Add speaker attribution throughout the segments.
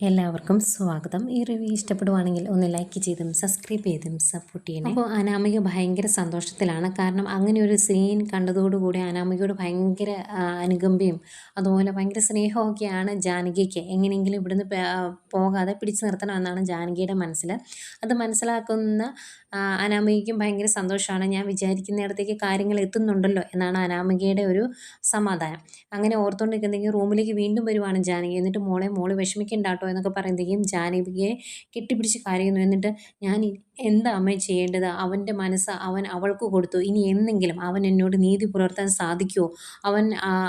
Speaker 1: എല്ലാവർക്കും സ്വാഗതം. ഈ റിവ്യൂ ഇഷ്ടപ്പെടുവാണെങ്കിൽ ഒന്ന് ലൈക്ക് ചെയ്തും സബ്സ്ക്രൈബ് ചെയ്തും സപ്പോർട്ട് ചെയ്യണം. അപ്പോൾ അനാമിക ഭയങ്കര സന്തോഷത്തിലാണ്. കാരണം അങ്ങനെ ഒരു സീൻ കണ്ടതോടുകൂടി അനാമികയോട് ഭയങ്കര അനുകമ്പയും അതുപോലെ ഭയങ്കര സ്നേഹമൊക്കെയാണ് ജാനകിക്ക്. എങ്ങനെയെങ്കിലും ഇവിടുന്ന് പോകാതെ പിടിച്ചു നിർത്തണമെന്നാണ് ജാനകിയുടെ മനസ്സിൽ. അത് മനസ്സിലാക്കുന്ന അനാമികയ്ക്കും ഭയങ്കര സന്തോഷമാണ്. ഞാൻ വിചാരിക്കുന്നിടത്തേക്ക് കാര്യങ്ങൾ എത്തുന്നുണ്ടല്ലോ എന്നാണ് അനാമികയുടെ ഒരു സമാധാനം. അങ്ങനെ ഓർത്തുകൊണ്ടിരിക്കുന്നെങ്കിൽ റൂമിലേക്ക് വീണ്ടും വരുവാണ് ജാനകി. എന്നിട്ട് മോളെ മോൾ വിഷമിക്കണ്ടാട്ടോ എന്നൊക്കെ പറയുന്നതേക്കും ജാനകിയെ കെട്ടിപ്പിടിച്ച് കരയുന്നു. എന്നിട്ട് ഞാൻ എന്താ അമ്മ ചെയ്യേണ്ടത്? അവന്റെ മനസ്സ് അവൻ അവൾക്ക് കൊടുത്തു. ഇനി എന്നെങ്കിലും അവൻ എന്നോട് നീതി പുലർത്താൻ സാധിക്കുമോ അവൻ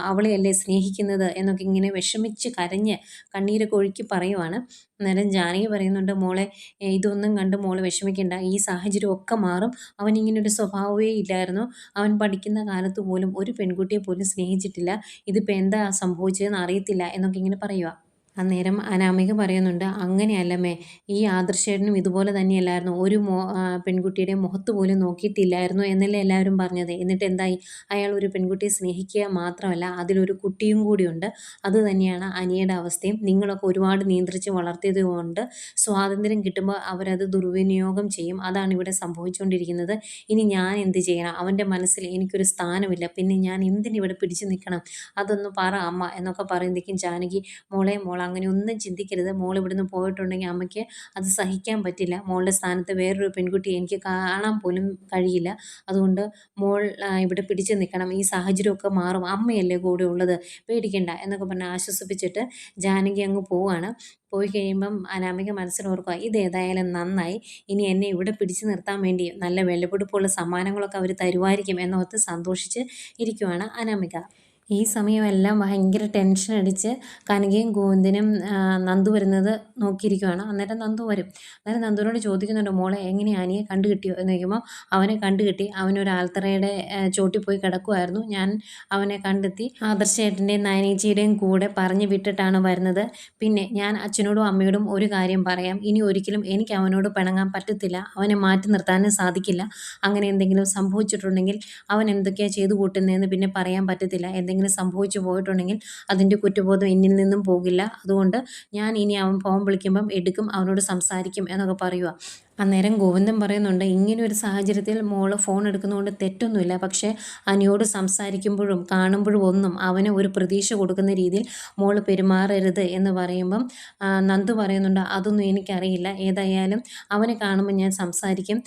Speaker 1: അവളെയല്ലേ സ്നേഹിക്കുന്നത്? എന്നൊക്കെ ഇങ്ങനെ വിഷമിച്ച് കരഞ്ഞ് കണ്ണീരൊക്കെ ഒഴുക്കി പറയുവാണ്. അന്നേരം ജാനകി പറയുന്നുണ്ട് മോളെ ഇതൊന്നും കണ്ട് മോളെ വിഷമിക്കേണ്ട. ഈ സാഹചര്യം ഒക്കെ മാറും. അവൻ ഇങ്ങനെ ഒരു സ്വഭാവമേ ഇല്ലായിരുന്നു. അവൻ പഠിക്കുന്ന കാലത്ത് പോലും ഒരു പെൺകുട്ടിയെ പോലും സ്നേഹിച്ചിട്ടില്ല. ഇതിപ്പോൾ എന്താ സംഭവിച്ചതെന്ന് അറിയത്തില്ല. എന്നൊക്കെ ഇങ്ങനെ പറയുക അന്നേരം അനാമിക പറയുന്നുണ്ട് അങ്ങനെയല്ലമ്മേ ഈ ആദർശേട്ടനും ഇതുപോലെ തന്നെയല്ലായിരുന്നു. ഒരു മോ പെൺകുട്ടിയുടെ മുഖത്ത് പോലും നോക്കിയിട്ടില്ലായിരുന്നു എന്നല്ലേ എല്ലാവരും പറഞ്ഞത്. എന്നിട്ട് എന്തായി? അയാൾ ഒരു പെൺകുട്ടിയെ സ്നേഹിക്കുക മാത്രമല്ല അതിലൊരു കുട്ടിയും കൂടിയുണ്ട്. അത് തന്നെയാണ് അനിയുടെ അവസ്ഥയും. നിങ്ങളൊക്കെ ഒരുപാട് നിയന്ത്രിച്ച് വളർത്തിയത് കൊണ്ട് സ്വാതന്ത്ര്യം കിട്ടുമ്പോൾ അവരത് ദുർവിനിയോഗം ചെയ്യും. അതാണ് ഇവിടെ സംഭവിച്ചുകൊണ്ടിരിക്കുന്നത്. ഇനി ഞാൻ എന്ത് ചെയ്യണം? അവന്റെ മനസ്സിൽ എനിക്കൊരു സ്ഥാനമില്ല. പിന്നെ ഞാൻ എന്തിനിവിടെ പിടിച്ചു നിൽക്കണം? അതൊന്ന് പറ അമ്മ എന്നൊക്കെ പറയുന്നതേക്കും ജാനകി. മോളെ മോൾ അങ്ങനെ ഒന്നും ചിന്തിക്കരുത്. മോൾ ഇവിടുന്ന് പോയിട്ടുണ്ടെങ്കിൽ അമ്മയ്ക്ക് അത് സഹിക്കാൻ പറ്റില്ല. മോളുടെ സ്ഥാനത്ത് വേറൊരു പെൺകുട്ടി എനിക്ക് കാണാൻ പോലും കഴിയില്ല. അതുകൊണ്ട് മോൾ ഇവിടെ പിടിച്ചു നിൽക്കണം. ഈ സാഹചര്യമൊക്കെ മാറും. അമ്മയല്ലേ കൂടെ ഉള്ളത്? പേടിക്കണ്ട എന്നൊക്കെ പറഞ്ഞ് ആശ്വസിപ്പിച്ചിട്ട് ജാനകി അങ്ങ് പോവാണ്. പോയി കഴിയുമ്പം അനാമിക മനസ്സിലോർക്കുക ഇത് ഏതായാലും നന്നായി. ഇനി എന്നെ ഇവിടെ പിടിച്ചു നിർത്താൻ വേണ്ടി നല്ല വിലപിടിപ്പുള്ള സമ്മാനങ്ങളൊക്കെ അവർ തരുമായിരിക്കും എന്നോർത്ത് സന്തോഷിച്ച് ഇരിക്കുവാണ് അനാമിക. ഈ സമയമെല്ലാം ഭയങ്കര ടെൻഷൻ അടിച്ച് കനകയും ഗോവിന്ദനും നന്ദു വരുന്നത് നോക്കിയിരിക്കുവാണ്. അന്നേരം നന്ദു വരും. അന്നേരം നന്ദുവിനോട് ചോദിക്കുന്നുണ്ട് മോളെ എങ്ങനെയാണ് അനിയെ കണ്ടു കിട്ടിയോ എന്ന് ചോദിക്കുമ്പോൾ അവനെ കണ്ടു കിട്ടി അവനൊരു ആൽത്തറയുടെ ചോട്ടി ചോട്ടിൽ പോയി കിടക്കുമായിരുന്നു ഞാൻ അവനെ കണ്ടെത്തി ആദർശേട്ടന്റെയും നയനീച്ചയുടെയും കൂടെ പറഞ്ഞു വിട്ടിട്ടാണ് വരുന്നത്. പിന്നെ ഞാൻ അച്ഛനോടും അമ്മയോടും ഒരു കാര്യം പറയാം. ഇനി ഒരിക്കലും എനിക്ക് അവനോട് പിണങ്ങാൻ പറ്റത്തില്ല. അവനെ മാറ്റി നിർത്താനും സാധിക്കില്ല. അങ്ങനെ എന്തെങ്കിലും സംഭവിച്ചിട്ടുണ്ടെങ്കിൽ അവൻ എന്തൊക്കെയാണ് ചെയ്തു കൂട്ടുന്നതെന്ന് പിന്നെ പറയാൻ പറ്റത്തില്ല. എന്തെങ്കിലും സംഭവിച്ചു പോയിട്ടുണ്ടെങ്കിൽ അതിന്റെ കുറ്റബോധം എന്നിൽ നിന്നും പോകില്ല. അതുകൊണ്ട് ഞാൻ ഇനി അവൻ ഫോൺ വിളിക്കുമ്പം എടുക്കും അവനോട് സംസാരിക്കും എന്നൊക്കെ പറയുക അന്നേരം ഗോവിന്ദൻ പറയുന്നുണ്ട് ഇങ്ങനെ ഒരു സാഹചര്യത്തിൽ മോൾ ഫോൺ എടുക്കുന്നതുകൊണ്ട് തെറ്റൊന്നുമില്ല. പക്ഷേ അനിയോട് സംസാരിക്കുമ്പോഴും കാണുമ്പോഴും ഒന്നും അവന് ഒരു പ്രതീക്ഷ കൊടുക്കുന്ന രീതിയിൽ മോൾ പെരുമാറരുത് എന്ന് പറയുമ്പം നന്ദു പറയുന്നുണ്ട് അതൊന്നും എനിക്കറിയില്ല. ഏതായാലും അവനെ കാണുമ്പോൾ ഞാൻ സംസാരിക്കും.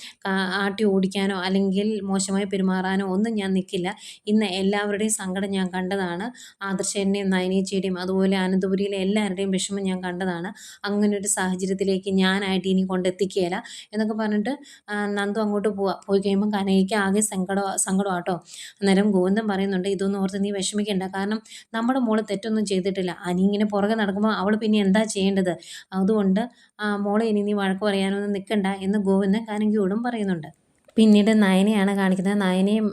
Speaker 1: ആട്ടി ഓടിക്കാനോ അല്ലെങ്കിൽ മോശമായി പെരുമാറാനോ ഒന്നും ഞാൻ നിൽക്കില്ല ഇന്ന് എല്ലാവരുടെയും സങ്കടം ഞാൻ കണ്ടതാണ്. ആദർശേന്റെയും നയനീച്ചയുടെയും അതുപോലെ അനന്തപുരിയിലെ എല്ലാവരുടെയും വിഷമം ഞാൻ കണ്ടതാണ്. അങ്ങനെ ഒരു സാഹചര്യത്തിലേക്ക് ഞാനായിട്ട് ഇനി കൊണ്ടെത്തിക്കുകയില്ല എന്നൊക്കെ പറഞ്ഞിട്ട് നന്ദു അങ്ങോട്ട് പോവാ. പോയി കഴിയുമ്പോൾ കനകയ്ക്ക് ആകെ സങ്കടം സങ്കടമാട്ടോ. അന്നേരം ഗോവിന്ദം പറയുന്നുണ്ട് ഇതൊന്നും ഓർത്ത് നീ വിഷമിക്കേണ്ട. കാരണം നമ്മുടെ മോൾ തെറ്റൊന്നും ചെയ്തിട്ടില്ല. അനി ഇങ്ങനെ പുറകെ നടക്കുമ്പോൾ അവൾ പിന്നെ എന്താ ചെയ്യേണ്ടത്? അതുകൊണ്ട് മോളെ ഇനി നീ വഴക്ക് പറയാനൊന്നും നിൽക്കണ്ട എന്ന് ഗോവിന്ദൻ കനകയോടും പറയുന്നുണ്ട്. പിന്നീട് നയനയാണ് കാണിക്കുന്നത്. നയനയും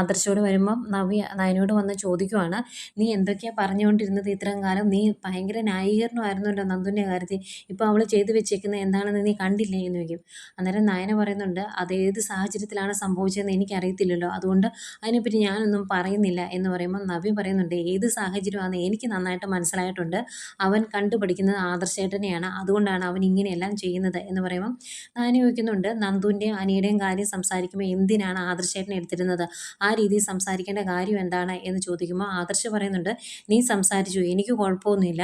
Speaker 1: ആദർശോട് വരുമ്പം നവ്യ നയനോട് വന്ന് ചോദിക്കുവാണ് നീ എന്തൊക്കെയാണ് പറഞ്ഞുകൊണ്ടിരുന്നത് ഇത്രയും കാലം? നീ ഭയങ്കര ന്യായീകരണമായിരുന്നല്ലോ നന്ദുന്റെ കാര്യത്തിൽ. ഇപ്പോൾ അവൾ ചെയ്തു വെച്ചേക്കുന്നത് എന്താണെന്ന് നീ കണ്ടില്ലേ? എന്ന് ചോദിക്കും. അന്നേരം നയന പറയുന്നുണ്ട് അത് ഏത് സാഹചര്യത്തിലാണ് സംഭവിച്ചതെന്ന് എനിക്കറിയത്തില്ലല്ലോ. അതുകൊണ്ട് അതിനെപ്പറ്റി ഞാനൊന്നും പറയുന്നില്ല. എന്ന് പറയുമ്പോൾ നവ്യ പറയുന്നുണ്ട് ഏത് സാഹചര്യമാണെന്ന് എനിക്ക് നന്നായിട്ട് മനസ്സിലായിട്ടുണ്ട്. അവൻ കണ്ടുപഠിക്കുന്നത് ആദർശേട്ടനെയാണ്. അതുകൊണ്ടാണ് അവൻ ഇങ്ങനെയെല്ലാം ചെയ്യുന്നത്. എന്ന് പറയുമ്പം നയന ചോദിക്കുന്നുണ്ട് നന്ദുവിന്റെയും അനിയുടെയും കാര്യം സംസാരിക്കുമ്പോൾ എന്തിനാണ് ആദർശേട്ടനെ എടുത്തിരുന്നത്? ആ രീതിയിൽ സംസാരിക്കേണ്ട കാര്യം എന്താണ്? എന്ന് ചോദിക്കുമ്പോൾ ആദർശ് പറയുന്നുണ്ട് നീ സംസാരിച്ചു എനിക്ക് കുഴപ്പമൊന്നുമില്ല.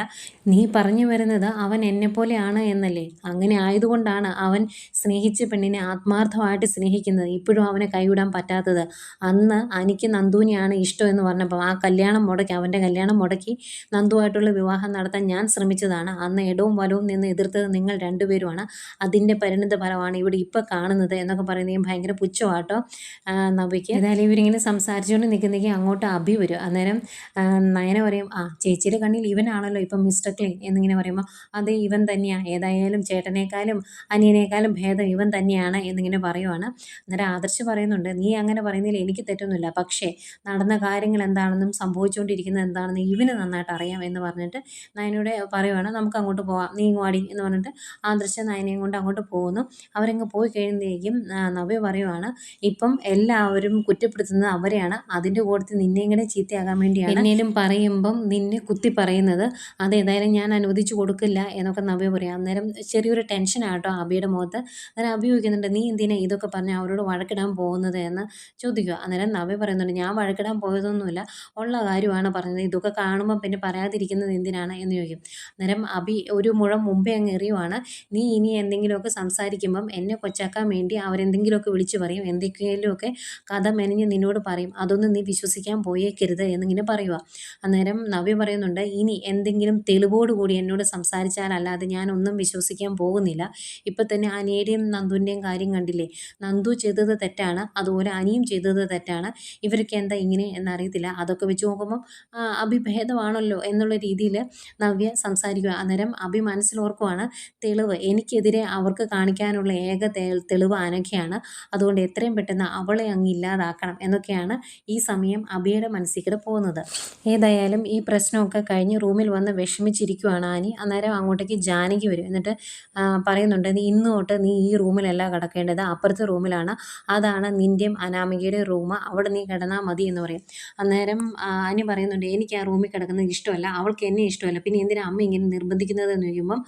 Speaker 1: നീ പറഞ്ഞു വരുന്നത് അവൻ എന്നെപ്പോലെയാണ് എന്നല്ലേ? അങ്ങനെ ആയതുകൊണ്ടാണ് അവൻ സ്നേഹിച്ച പെണ്ണിനെ ആത്മാർത്ഥമായിട്ട് സ്നേഹിക്കുന്നത്. ഇപ്പോഴും അവനെ കൈവിടാൻ പറ്റാത്തത്. അന്ന് അനിക്ക് നന്ദുവിനെയാണ് ഇഷ്ടം എന്ന് പറഞ്ഞപ്പോൾ ആ കല്യാണം മുടക്കി അവന്റെ കല്യാണം മുടക്കി നന്ദുവായിട്ടുള്ള വിവാഹം നടത്താൻ ഞാൻ ശ്രമിച്ചതാണ്. അന്ന് ഇടവും വലവും നിന്ന് എതിർത്തത് നിങ്ങൾ രണ്ടുപേരുമാണ്. അതിന്റെ പരിണിത ഫലമാണ് ഇവിടെ ഇപ്പോൾ കാണുന്നത് എന്നൊക്കെ പറയുന്നത് ഭയങ്കര പുച്ഛമാട്ടോ. കേട്ടോ നവിക്ക്. ഏതായാലും ഇവരിങ്ങനെ സംസാരിച്ചുകൊണ്ട് നിൽക്കുന്നെങ്കിൽ അങ്ങോട്ട് അഭി വരും. അന്നേരം നയന പറയും ആ ചേച്ചിയുടെ കണ്ണിൽ ഇവനാണല്ലോ ഇപ്പം മിസ്റ്റർ ക്ലീൻ എന്നിങ്ങനെ പറയുമ്പോൾ അത് ഇവൻ തന്നെയാണ് ഏതായാലും ചേട്ടനേക്കാളും അനിയനേക്കാളും ഭേദം ഇവൻ തന്നെയാണ് എന്നിങ്ങനെ പറയുവാണ്. അന്നേരം ആദർശ് പറയുന്നുണ്ട് നീ അങ്ങനെ പറയുന്നതിൽ എനിക്ക് തെറ്റൊന്നുമില്ല. പക്ഷേ നടന്ന കാര്യങ്ങൾ എന്താണെന്നും സംഭവിച്ചുകൊണ്ടിരിക്കുന്നത് എന്താണെന്നും ഇവന് നന്നായിട്ട് അറിയാം എന്ന് പറഞ്ഞിട്ട് നയനയുടെ പറയുവാണ്. നമുക്ക് അങ്ങോട്ട് പോവാം. നീ ഇങ്ങോടി എന്ന് പറഞ്ഞിട്ട് ആദർശ നയനയും കൊണ്ട് അങ്ങോട്ട് പോകുന്നു. അവരങ്ങ് പോയി കഴിയുമ്പോഴേക്കും ആ, നവ്യ പറയുവാണ്. ഇപ്പം എല്ലാവരും കുറ്റപ്പെടുത്തുന്നത് അവരെയാണ്. അതിന്റെ കൂട്ടത്തിൽ നിന്നെ ഇങ്ങനെ ചീത്തയാകാൻ വേണ്ടിയാണ്. എന്നേലും പറയുമ്പം നിന്നെ കുത്തി പറയുന്നത്. അതേതായാലും ഞാൻ അനുവദിച്ചു കൊടുക്കില്ല എന്നൊക്കെ നവ്യ പറയാം. അന്നേരം ചെറിയൊരു ടെൻഷനാട്ടോ അബിയുടെ മുഖത്ത്. അന്നേരം അബി ചോദിക്കുന്നുണ്ട് നീ എന്തിനാ ഇതൊക്കെ പറഞ്ഞ് അവരോട് വഴക്കിടാൻ പോകുന്നത്? എന്ന് ചോദിക്കുക. അന്നേരം നവ്യ പറയുന്നുണ്ട് ഞാൻ വഴക്കിടാൻ പോയതൊന്നുമില്ല. ഉള്ള കാര്യമാണ് പറഞ്ഞത്. ഇതൊക്കെ കാണുമ്പോൾ പിന്നെ പറയാതിരിക്കുന്നത് എന്തിനാണ്? എന്ന് ചോദിക്കും. അന്നേരം അബി ഒരു മുഴം മുമ്പേ അങ്ങ് എറിയുവാണ്. നീ ഇനി എന്തെങ്കിലുമൊക്കെ സംസാരിക്കുമ്പം എന്നെ കൊച്ചാക്കാൻ വേണ്ടി അവരെന്തെങ്കിലുമൊക്കെ വിളിച്ചു പറയും എന്തൊക്കെയെങ്കിലുമൊക്കെ കഥ മെനഞ്ഞ് നിന്നോട് പറയും അതൊന്നും നീ വിശ്വസിക്കാൻ പോയേക്കരുത് എന്നിങ്ങനെ പറയുക അന്നേരം നവ്യ പറയുന്നുണ്ട് ഇനി എന്തെങ്കിലും തെളിവോട് കൂടി എന്നോട് സംസാരിച്ചാലല്ലാതെ ഞാനൊന്നും വിശ്വസിക്കാൻ പോകുന്നില്ല. ഇപ്പം തന്നെ അനിയുടെയും നന്ദുവിന്റെയും കാര്യം കണ്ടില്ലേ? നന്ദു ചെയ്തത് തെറ്റാണ് അതുപോലെ അനിയും ചെയ്തത് തെറ്റാണ്. ഇവർക്ക് എന്താ ഇങ്ങനെ എന്നറിയത്തില്ല. അതൊക്കെ വെച്ച് നോക്കുമ്പം അഭിഭേദമാണല്ലോ എന്നുള്ള രീതിയിൽ നവ്യ സംസാരിക്കുക അന്നേരം അഭി മനസ്സിലോർക്കുവാണ് തെളിവ് എനിക്കെതിരെ അവർക്ക് കാണിക്കാനുള്ള ഏക തെളിവ് അനഘയാണ്. അതുകൊണ്ട് എത്രയും പെട്ടെന്ന് അവളെ അങ്ങ് ഇല്ലാതാക്കണം എന്നൊക്കെയാണ് ഈ സമയം അഭിയുടെ മനസ്സിൽ കൂടെ പോകുന്നത്. ഏതായാലും ഈ പ്രശ്നമൊക്കെ കഴിഞ്ഞ് റൂമിൽ വന്ന് വിഷമിച്ചിരിക്കുവാണ് ആനി. അന്നേരം അങ്ങോട്ടേക്ക് ജാനകി വരും. എന്നിട്ട് പറയുന്നുണ്ട് നീ ഇന്ന് തൊട്ട് നീ ഈ റൂമിലല്ല കിടക്കേണ്ടത്. അപ്പുറത്തെ റൂമിലാണ്. അതാണ് നിന്റെയും അനാമികയുടെ റൂം അവിടെ നീ കിടന്നാൽ മതി എന്ന് പറയും. അന്നേരം ആനി പറയുന്നുണ്ട് എനിക്ക് ആ റൂമിൽ കിടക്കുന്നത് ഇഷ്ടമല്ല. അവൾക്ക് എന്നെ ഇഷ്ടമല്ല. പിന്നെ എന്തിനാ അമ്മ ഇങ്ങനെ നിർബന്ധിക്കുന്നത്? എന്ന് ചോദിക്കുമ്പം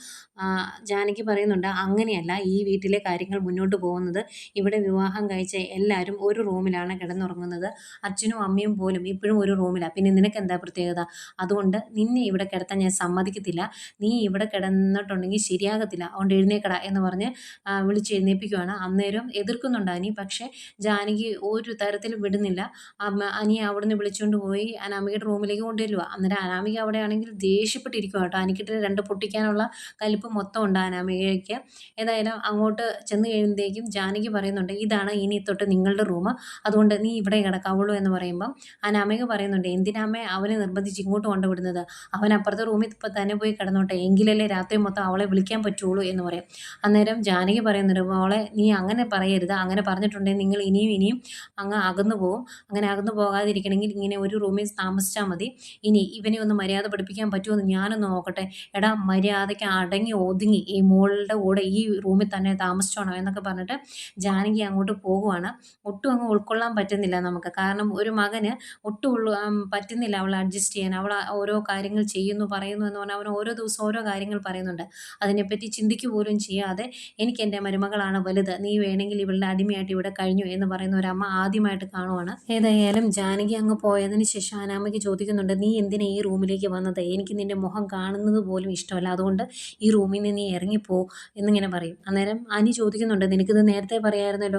Speaker 1: ജാനകി പറയുന്നുണ്ട് അങ്ങനെയല്ല. ഈ വീട്ടിലെ കാര്യങ്ങൾ മുന്നോട്ട് പോകുന്നത് ഇവിടെ വിവാഹം കഴിച്ച എല്ലാവരും ഒരു റൂമിലാണ് കിടന്നുറങ്ങുന്നത്. അച്ഛനും അമ്മയും പോലും ഇപ്പോഴും ഒരു റൂമിലാണ് പിന്നെ നിനക്ക് എന്താ പ്രത്യേകത? അതുകൊണ്ട് നിന്നെ ഇവിടെ കിടത്താൻ ഞാൻ സമ്മതിക്കത്തില്ല. നീ ഇവിടെ കിടന്നിട്ടുണ്ടെങ്കിൽ ശരിയാകത്തില്ല. അതുകൊണ്ട് എഴുന്നേക്കട എന്ന് പറഞ്ഞ് വിളിച്ച് എഴുന്നേൽപ്പിക്കുകയാണ് അന്നേരം എതിർക്കുന്നുണ്ട് പക്ഷേ ജാനകി ഒരു തരത്തിലും വിടുന്നില്ല. അനി അവിടുന്ന് വിളിച്ചുകൊണ്ട് പോയി അനാമികയുടെ റൂമിലേക്ക് കൊണ്ടുവരിക അന്നേരം അനാമിക അവിടെയാണെങ്കിൽ ദേഷ്യപ്പെട്ടിരിക്കുക കേട്ടോ. അനിക്കിട്ട് രണ്ട് പൊട്ടിക്കാനുള്ള കലിപ്പ് മൊത്തം ഉണ്ട് അനാമികയ്ക്ക്. ഏതായാലും അങ്ങോട്ട് ചെന്ന് കഴിയുമ്പോഴത്തേക്കും ജാനകി പറയുന്നുണ്ട് ഇതാണ് ഇനി തൊട്ട് നിങ്ങളുടെ റൂം അതുകൊണ്ട് നീ ഇവിടെ കിടക്കാവുള്ളൂ എന്ന് പറയുമ്പം അനാമിക പറയുന്നുണ്ട് എന്തിനാമേ അവനെ നിർബന്ധിച്ച് ഇങ്ങോട്ട് കൊണ്ടുവിടുന്നത്? അവൻ അപ്പുറത്തെ റൂമിൽ ഇപ്പോൾ തന്നെ പോയി കിടന്നോട്ടെ. എങ്കിലല്ലേ രാത്രി മൊത്തം അവളെ വിളിക്കാൻ പറ്റുള്ളൂ എന്ന് പറയും. അന്നേരം ജാനകി പറയുന്നുണ്ട് അവളെ നീ അങ്ങനെ പറയരുത്. അങ്ങനെ പറഞ്ഞിട്ടുണ്ടെങ്കിൽ നിങ്ങൾ ഇനിയും ഇനിയും അങ്ങ് അകന്നു പോകും അങ്ങനെ അകന്നു പോകാതിരിക്കണമെങ്കിൽ ഇങ്ങനെ ഒരു റൂമിൽ താമസിച്ചാൽ മതി. ഇനി ഇവനെ ഒന്ന് മര്യാദ പഠിപ്പിക്കാൻ പറ്റുമെന്ന് ഞാനൊന്ന് നോക്കട്ടെ. എടാ മര്യാദയ്ക്ക് അടങ്ങി ഒതുങ്ങി ഈ മോളുടെ കൂടെ ഈ റൂമിൽ തന്നെ താമസിച്ചോണം എന്നൊക്കെ പറഞ്ഞിട്ട് ജാനകി അങ്ങോട്ട് പോകുവാണ്. ഒട്ടും അങ്ങ് ഉൾക്കൊള്ളാൻ പറ്റുന്നില്ല നമുക്ക്. കാരണം ഒരു മകന് ഒട്ടും ഉള്ള പറ്റുന്നില്ല അവൾ അഡ്ജസ്റ്റ് ചെയ്യാൻ. അവൾ ഓരോ കാര്യങ്ങൾ ചെയ്യുന്നു പറയുന്നു എന്ന് പറഞ്ഞാൽ അവൻ ഓരോ ദിവസം ഓരോ കാര്യങ്ങൾ പറയുന്നുണ്ട്. അതിനെപ്പറ്റി ചിന്തിക്കുക പോലും ചെയ്യാതെ എനിക്ക് എന്റെ മരുമകളാണ് വലുത്. നീ വേണമെങ്കിൽ ഇവളുടെ അടിമയായിട്ട് ഇവിടെ കഴിഞ്ഞു എന്ന് പറയുന്ന ഒരു അമ്മ ആദ്യമായിട്ട് കാണുവാണ്. ഏതായാലും ജാനകി അങ്ങ് പോയതിന് ശേഷം അനാമയ്ക്ക് ചോദിക്കുന്നുണ്ട് നീ എന്തിനാ ഈ റൂമിലേക്ക് വന്നത്? എനിക്ക് നിന്റെ മുഖം കാണുന്നത് പോലും ഇഷ്ടമല്ല. അതുകൊണ്ട് ഈ റൂമിൽ നിന്ന് നീ ഇറങ്ങിപ്പോ എന്നിങ്ങനെ പറയും. അന്നേരം അനി ചോദിക്കുന്നുണ്ട് നിനക്കിത് നേരത്തെ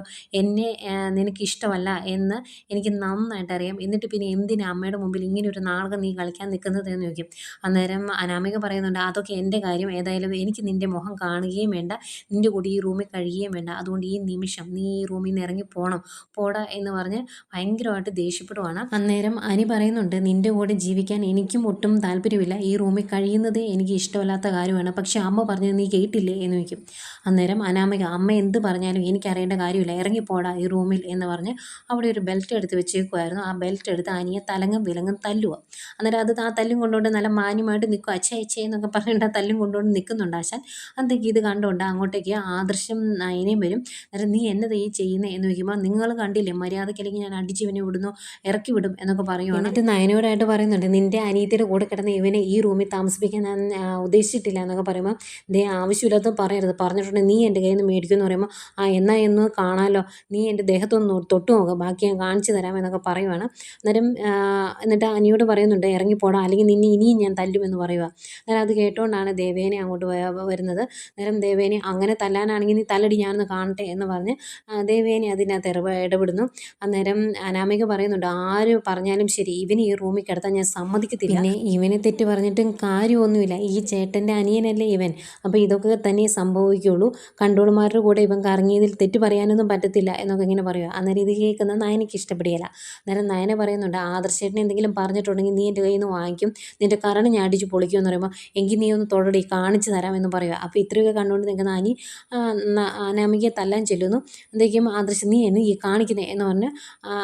Speaker 1: പറയാമായിരുന്നല്ലോ എന്നെ നിനക്ക് ഇഷ്ടമല്ല എന്ന് എനിക്ക് നന്നായിട്ട് അറിയാം എന്നിട്ട് പിന്നെ എന്തിനാ അമ്മയുടെ മുമ്പിൽ ഇങ്ങനെ ഒരു നാടകം നീ കളിക്കാൻ നിൽക്കുന്നത് എന്ന് ചോദിക്കും. അന്നേരം അനാമിക പറയുന്നുണ്ട് അതൊക്കെ എന്റെ കാര്യം. ഏതായാലും എനിക്ക് നിന്റെ മുഖം കാണുകയും വേണ്ട. നിന്റെ കൂടി ഈ റൂമിൽ കഴിയുകയും വേണ്ട. അതുകൊണ്ട് ഈ നിമിഷം നീ ഈ റൂമിൽ നിന്ന് ഇറങ്ങി പോകണം പോടാ എന്ന് പറഞ്ഞ് ഭയങ്കരമായിട്ട് ദേഷ്യപ്പെടുവാണ്. അന്നേരം അനി പറയുന്നുണ്ട് നിന്റെ കൂടെ ജീവിക്കാൻ എനിക്കും ഒട്ടും താല്പര്യമില്ല. ഈ റൂമിൽ കഴിയുന്നത് എനിക്ക് ഇഷ്ടമല്ലാത്ത കാര്യമാണ്. പക്ഷേ അമ്മ പറഞ്ഞത് നീ കേട്ടില്ലേ? എന്ന് ചോദിക്കും. അന്നേരം അനാമിക അമ്മ എന്ത് പറഞ്ഞാലും എനിക്കറിയേണ്ട കാര്യമില്ല. ഇറങ്ങിപ്പോടാ ഈ റൂമിൽ എന്ന് പറഞ്ഞ് അവിടെ ഒരു ബെൽറ്റ് എടുത്ത് വെച്ചേക്കുമായിരുന്നു ആ ബെൽറ്റ് എടുത്ത് അനിയെ തലങ്ങും വിലങ്ങും തല്ലുക അന്നേരം അത് ആ തല്ലും കൊണ്ടുകൊണ്ട് നല്ല മാന്യമായിട്ട് നിൽക്കുക അച്ഛ അച്ഛ എന്നൊക്കെ പറഞ്ഞിട്ട് ആ തല്ലും കൊണ്ടുകൊണ്ട് നിൽക്കുന്നുണ്ട് ആശാൻ. അന്നേക്ക് ഇത് കണ്ടുകൊണ്ട് അങ്ങോട്ടേക്ക് ആദർശം അതിനെയും വരും. അന്നേരം നീ എന്നത് ഈ ചെയ്യുന്നത് എന്ന് ചോദിക്കുമ്പോൾ നിങ്ങൾ കണ്ടില്ലേ മര്യാദയ്ക്ക് അല്ലെങ്കിൽ ഞാൻ അടിച്ച് ഇവനെ വിടുന്നു ഇറക്കി വിടും എന്നൊക്കെ പറയുവാണ്. എന്നിട്ട് നയനോടായിട്ട് പറയുന്നുണ്ട് നിന്റെ അനിയത്തിയുടെ കൂടെ കിടന്ന് ഇവനെ ഈ റൂമിൽ താമസിപ്പിക്കാൻ ഞാൻ ഉദ്ദേശിച്ചിട്ടില്ല എന്നൊക്കെ പറയുമ്പോൾ ദേ ആവശ്യമില്ലാത്ത പറയരുത്. പറഞ്ഞിട്ടുണ്ടെങ്കിൽ നീ എന്റെ കയ്യിൽ നിന്ന് മേടിക്കുമെന്ന് പറയുമ്പോൾ ആ എന്നാ എന്ന് കാണാമല്ലോ നീ എന്റെ ദേഹത്തൊന്ന് തൊട്ട് നോക്കുക ബാക്കി ഞാൻ കാണിച്ചു തരാം എന്നൊക്കെ പറയുവാണ്. അന്നേരം എന്നിട്ട് അനിയോട് പറയുന്നുണ്ട് ഇറങ്ങിപ്പോടാ അല്ലെങ്കിൽ നിന്നെ ഇനിയും ഞാൻ തല്ലുമെന്ന് പറയുക അന്നേരം അത് കേട്ടുകൊണ്ടാണ് ദേവേനെ അങ്ങോട്ട് വരുന്നത്. അന്നേരം ദേവേനെ അങ്ങനെ തല്ലാനാണെങ്കിൽ നീ തല്ലടി ഞാനൊന്ന് കാണട്ടെ എന്ന് പറഞ്ഞ് ദേവേനെ അതിനകത്ത് ഇടപെടുന്നു. അന്നേരം അനാമിക പറയുന്നുണ്ട് ആര് പറഞ്ഞാലും ശരി ഇവന് ഈ റൂമിൽ കിടത്താൻ ഞാൻ സമ്മതിക്കത്തില്ല. പിന്നെ ഇവനെ തെറ്റ് പറഞ്ഞിട്ടും കാര്യമൊന്നുമില്ല. ഈ ചേട്ടന്റെ അനിയനല്ലേ ഇവൻ. അപ്പോൾ ഇതൊക്കെ തന്നെ സംഭവിക്കുള്ളൂ കണ്ടോളുമാരുടെ കൂടെ ഇവൻ കറങ്ങിയതിൽ തെറ്റ് പറയാനൊന്നും പറ്റത്തില്ല എന്നൊക്കെ ഇങ്ങനെ പറയുക അന്നേരം ഇത് കേൾക്കുന്ന നയനയ്ക്ക് ഇഷ്ടപ്പെടുകയില്ല. അന്നേരം നയന പറയുന്നുണ്ട് ആദർശേട്ടനെ എന്തെങ്കിലും പറഞ്ഞിട്ടുണ്ടെങ്കിൽ നീ എന്റെ കയ്യിൽ നിന്ന് വാങ്ങിക്കും. നിന്റെ കറണ് ഞാൻ അടിച്ച് പൊളിക്കുമെന്ന് പറയുമ്പോൾ എങ്കിൽ നീ ഒന്ന് തൊടടി കാണിച്ചു തരാം എന്ന് പറയുക അപ്പോൾ ഇത്രയൊക്കെ കണ്ടുകൊണ്ട് നിൽക്കുന്ന അനി അനാമികയെ തല്ലാൻ ചെല്ലുന്നു. എന്തേക്കും ആദർശം നീ എന്നെ ഈ കാണിക്കുന്നത് എന്ന് പറഞ്ഞ്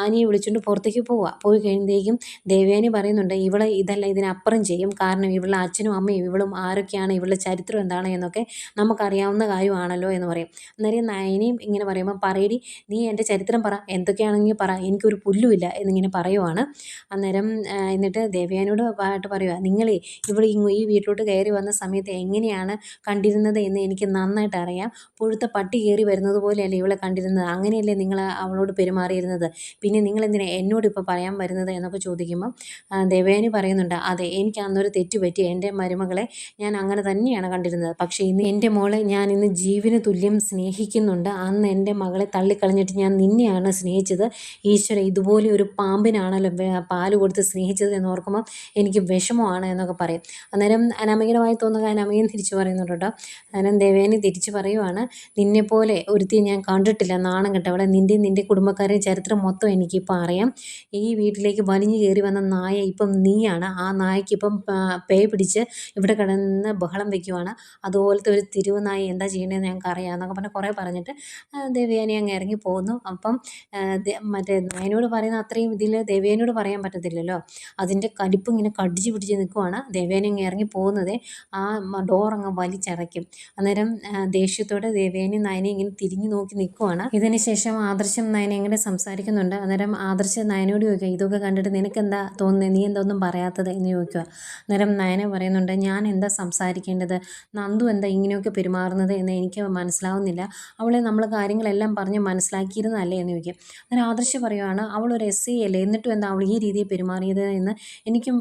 Speaker 1: അനിയെ വിളിച്ചുകൊണ്ട് പുറത്തേക്ക് പോവുക പോയി കഴിയുമ്പോഴേക്കും ദേവയാനി പറയുന്നുണ്ട് ഇവളെ ഇതല്ല ഇതിനപ്പുറം ചെയ്യും. കാരണം ഇവളുടെ അച്ഛനും അമ്മയും ഇവളും ആരൊക്കെയാണ്? ഇവളുടെ ചരിത്രം എന്താണ്? എന്നൊക്കെ നമുക്കറിയാവുന്ന കാര്യമാണല്ലോ എന്ന് പറയും. അന്നേരം നയനയും ഇങ്ങനെ പറയുമ്പോൾ പറയടി നീ എന്റെ ചരിത്രം പറ എന്തൊക്കെയാണെങ്കിൽ പറ എനിക്കൊരു പുല്ലുമില്ല എന്നിങ്ങനെ പറയുവാണ്. അന്നേരം എന്നിട്ട് ദേവയാനോട് പാട്ട് പറയുക നിങ്ങളെ ഇവിടെ ഈ വീട്ടിലോട്ട് കയറി വന്ന സമയത്ത് എങ്ങനെയാണ് കണ്ടിരുന്നത് എന്ന് എനിക്ക് നന്നായിട്ട് അറിയാം. പുഴുത്ത പട്ടി കയറി വരുന്നത് പോലെയല്ലേ ഇവളെ കണ്ടിരുന്നത്. അങ്ങനെയല്ലേ നിങ്ങൾ അവളോട് പെരുമാറിയിരുന്നത്. പിന്നെ നിങ്ങൾ എന്തിനാ എന്നോട് ഇപ്പോൾ പറയാൻ വരുന്നത്? എന്നൊക്കെ ചോദിക്കുമ്പം ദേവയാനി പറയുന്നുണ്ട് അതെ എനിക്ക് അന്നൊരു തെറ്റുപറ്റി എന്റെ മരുമകളെ ഞാൻ അങ്ങനെ തന്നെയാണ് കണ്ടിരുന്നത്. പക്ഷേ ഇന്ന് എന്റെ മോളെ ഞാൻ ഇന്ന് ജീവന് തുല്യം സ്നേഹിക്കുന്നുണ്ട്. അന്ന് എന്റെ മകളെ തള്ളിക്കളഞ്ഞിട്ട് ഞാൻ നിന്നെയാണ് സ്നേഹിച്ചത്. ഈശ്വര ഇതുപോലെ ഒരു പാമ്പിനാണല്ലോ പാൽ കൊടുത്ത് സ്നേഹിച്ചത് എന്ന് ഓർക്കുമ്പോൾ എനിക്ക് വിഷമമാണ് എന്നൊക്കെ പറയും. അന്നേരം അനാമികനമായി തോന്നുക അനാമികൻ തിരിച്ചു പറയുന്നുണ്ട് കേട്ടോ. അന്നേരം ദേവേനി തിരിച്ചു പറയുവാണ് നിന്നെപ്പോലെ ഒരുത്തി ഞാൻ കണ്ടിട്ടില്ല നാണം കെട്ടവളെ. നിന്റെ നിന്റെ കുടുംബക്കാരുടെ ചരിത്രം മൊത്തം എനിക്കിപ്പോൾ അറിയാം. ഈ വീട്ടിലേക്ക് വലിഞ്ഞു കയറി വന്ന നായ ഇപ്പം നീയാണ്. ആ നായയ്ക്ക് ഇപ്പം പേ പിടിച്ച് ഇവിടെ കിടന്ന് ബഹളം വെക്കുവാണ്. അതുപോലത്തെ ഒരു തിരുവ് നായ എന്താ ചെയ്യേണ്ടതെന്ന് ഞങ്ങൾക്ക് അറിയാം എന്നൊക്കെ പറഞ്ഞ് കുറേ പറഞ്ഞിട്ട് ആ, ദേവയാനി അങ്ങ് ഇറങ്ങി പോകുന്നു. അപ്പം മറ്റേ നായനോട് പറയുന്ന അത്രയും ഇതിൽ ദേവേനോട് പറയാൻ പറ്റത്തില്ലല്ലോ. അതിന്റെ കടുപ്പ് ഇങ്ങനെ കടിച്ചു പിടിച്ച് നിൽക്കുവാണ് ദേവേന അങ്ങ് ഇറങ്ങി പോകുന്നത്. ആ ഡോർ അങ്ങ് വലിച്ചടയ്ക്കും. അന്നേരം ദേഷ്യത്തോടെ ദേവയാനി നയനെ ഇങ്ങനെ തിരിഞ്ഞു നോക്കി നിൽക്കുവാണ്. ഇതിന് ശേഷം ആദർശം നയനെ ഇങ്ങനെ സംസാരിക്കുന്നുണ്ട്. അന്നേരം ആദർശം നയനോട് ചോദിക്കുക ഇതൊക്കെ കണ്ടിട്ട് നിനക്ക് എന്താ തോന്നുന്നത് നീ എന്തൊന്നും പറയാത്തത്? എന്ന് ചോദിക്കുക. അന്നേരം നയന പറയുന്നുണ്ട് ഞാൻ എന്താ സംസാരിക്കേണ്ടത്? നന്ദു എന്താ ഇങ്ങനെയൊക്കെ പെരുമാറുന്നത് എന്ന് എനിക്ക് മനസ്സിലാവുന്നില്ല. അവളെ നമ്മൾ കാര്യങ്ങളെല്ലാം പറഞ്ഞ് മനസ്സിലാക്കിയിരുന്നല്ലേ എന്ന് ചോദിക്കും. അങ്ങനെ ആദർശ് പറയുവാണ് അവൾ ഒരു എസ് എ അല്ലേ? എന്നിട്ടും എന്താ അവൾ ഈ രീതിയിൽ പെരുമാറിയത് എന്ന് എനിക്കും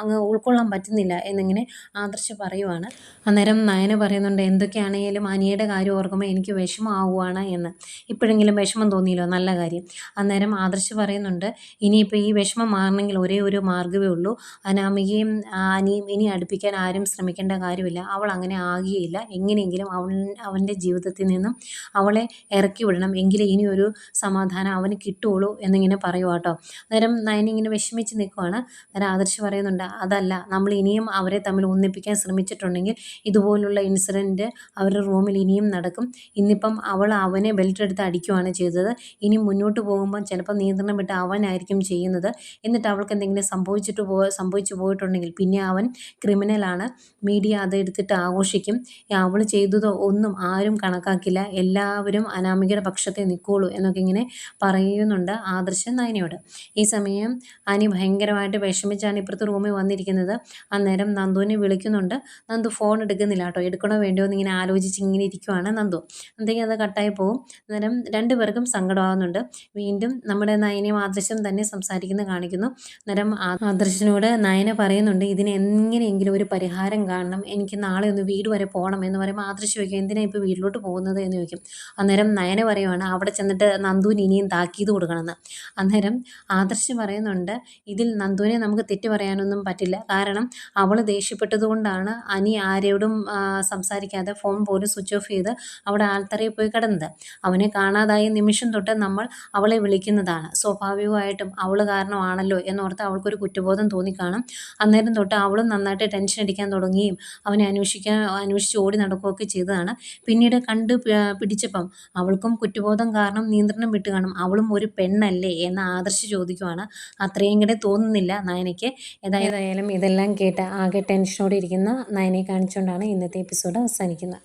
Speaker 1: അങ്ങ് ഉൾക്കൊള്ളാൻ പറ്റുന്നില്ല എന്നിങ്ങനെ ആദർശ് പറയുവാണ്. അന്നേരം നയന പറയുന്നുണ്ട് എന്തൊക്കെയാണെങ്കിലും അനിയുടെ കാര്യം ഓർക്കുമ്പോൾ എനിക്ക് വിഷമമാവുകയാണ് എന്ന്. ഇപ്പോഴെങ്കിലും വിഷമം തോന്നിയില്ലോ? നല്ല കാര്യം. അന്നേരം ആദർശ് പറയുന്നുണ്ട് ഇനിയിപ്പോൾ ഈ വിഷമം മാറണമെങ്കിൽ ഒരേ ഒരു മാർഗമേ ഉള്ളൂ. അനാമികയും അനിയും ഇനി അടുപ്പിക്കാൻ ആരും ശ്രമിക്കേണ്ട കാര്യമില്ല. അവൾ അങ്ങനെ ആകുകയില്ല എങ്ങനെയെങ്കിലും അവൻ അവന്റെ ജീവിതത്തിൽ നിന്നും അവളെ ഇറക്കി വിടണം എങ്കിലേ ഇനി ഒരു സമാധാനം അവന് കിട്ടുള്ളൂ എന്നിങ്ങനെ പറയുക കേട്ടോ. അന്നേരം നയനി ഇങ്ങനെ വിഷമിച്ച് നിൽക്കുവാണ്. അന്നേരം ആദർശ് പറയുന്നുണ്ട് അതല്ല നമ്മൾ ഇനിയും അവരെ തമ്മിൽ ഒന്നിപ്പിക്കാൻ ശ്രമിച്ചിട്ടുണ്ടെങ്കിൽ ഇതുപോലുള്ള ഇൻസിഡന്റ് അവരുടെ റൂമിൽ ഇനിയും നടക്കും. ഇന്നിപ്പം അവൾ അവനെ ബെൽറ്റ് എടുത്ത് അടിക്കുവാണ് ചെയ്തത്. ഇനി മുന്നോട്ട് പോകുമ്പോൾ ചിലപ്പോൾ നിയന്ത്രണം വിട്ട് അവനായിരിക്കും ചെയ്യുന്നത്. എന്നിട്ട് അവൾക്ക് എന്തെങ്കിലും സംഭവിച്ചിട്ട് പോ സംഭവിച്ചു പോയിട്ടുണ്ടെങ്കിൽ പിന്നെ അവൻ ക്രിമിനലാണ് മീഡിയ അത് എടുത്തിട്ട് ആഘോഷിക്കും. അവൾ ചെയ്തതോ ഒന്നും ആരും കണക്കാക്കില്ല. എല്ലാവരും അനാമികയുടെ പക്ഷത്തെ നിൽക്കുള്ളൂ എന്നൊക്കെ ഇങ്ങനെ പറയുന്നുണ്ട് ആദർശൻ നയനയോട്. ഈ സമയം അനി ഭയങ്കരമായിട്ട് വിഷമിച്ചാണ് ഇപ്പുറത്തെ റൂമിൽ വന്നിരിക്കുന്നത്. അന്നേരം നന്ദുവിനെ വിളിക്കുന്നുണ്ട്. നന്ദു ഫോൺ എടുക്കുന്നില്ല കേട്ടോ. എടുക്കണോ വേണ്ടോ എന്ന് ഇങ്ങനെ ആലോചിച്ച് ഇങ്ങനെ ഇരിക്കുവാണ് നന്ദു. എന്തെങ്കിലും അത് കട്ടായി പോകും അന്നേരം രണ്ടുപേർക്കും സങ്കടമാകുന്നുണ്ട് വീണ്ടും നമ്മുടെ നയനയും ആദർശം തന്നെ സംസാരിക്കുന്ന കാണിക്കുന്നു. അന്നേരം ആദർശനോട് നയന പറയുന്നുണ്ട് ഇതിന് എങ്ങനെയെങ്കിലും ഒരു പരിഹാരം കാണണം. എനിക്ക് നാളെ ഒന്ന് വീട് വരെ പോകണം. എന്ന് പറയുമ്പോൾ ആദർശ് ചോദിക്കും എന്തിനാണ് ഇപ്പോൾ വീട്ടിലോട്ട് പോകുന്നത്? എന്ന് ചോദിക്കും. അന്നേരം നയന പറയുവാണ് അവിടെ ചെന്നിട്ട് നന്ദുവിന് ഇനിയും താക്കീത് കൊടുക്കണമെന്ന്. അന്നേരം ആദർശ് പറയുന്നുണ്ട് ഇതിൽ നന്ദുവിനെ നമുക്ക് തെറ്റ് പറയാനൊന്നും പറ്റില്ല. കാരണം അവൾ ദേഷ്യപ്പെട്ടതുകൊണ്ടാണ് അനി ആരോടും സംസാരിക്കാതെ ഫോൺ പോലും സ്വിച്ച് ഓഫ് ചെയ്ത് അവിടെ ആൽത്തറയിൽ പോയി കിടന്നത്. അവനെ കാണാതായ നിമിഷം തൊട്ട് നമ്മൾ അവളെ വിളിക്കുന്നതാണ്. സ്വാഭാവികമായിട്ടും അവൾ കാരണമാണല്ലോ എന്നോർത്ത് അവൾക്കൊരു കുറ്റബോധം തോന്നിക്കാണും. അന്നേരം തൊട്ട് അവളും നന്നായിട്ട് ടെൻഷൻ അടിക്കാൻ തുടങ്ങുകയും അവനെ അന്വേഷിക്കാൻ അന്വേഷിച്ച് ഓടി നടക്കുകയൊക്കെ ചെയ്തതാണ്. പിന്നീട് കണ്ട് പിടിച്ചപ്പം പിടിച്ചപ്പം അവൾക്കും കുറ്റബോധം കാരണം നിയന്ത്രണം വിട്ട് കാണും. അവളും ഒരു പെണ്ണല്ലേ എന്ന് ആദർശ് ചോദിക്കുവാണ്. അത്രയും കൂടെ തോന്നുന്നില്ല നയനയ്ക്ക്. ഏതായാലും ഇതെല്ലാം കേട്ട് ആകെ ടെൻഷനോടെ ഇരിക്കുന്ന നയനെ കാണിച്ചുകൊണ്ടാണ് ഇന്നത്തെ എപ്പിസോഡ് അവസാനിക്കുന്നത്.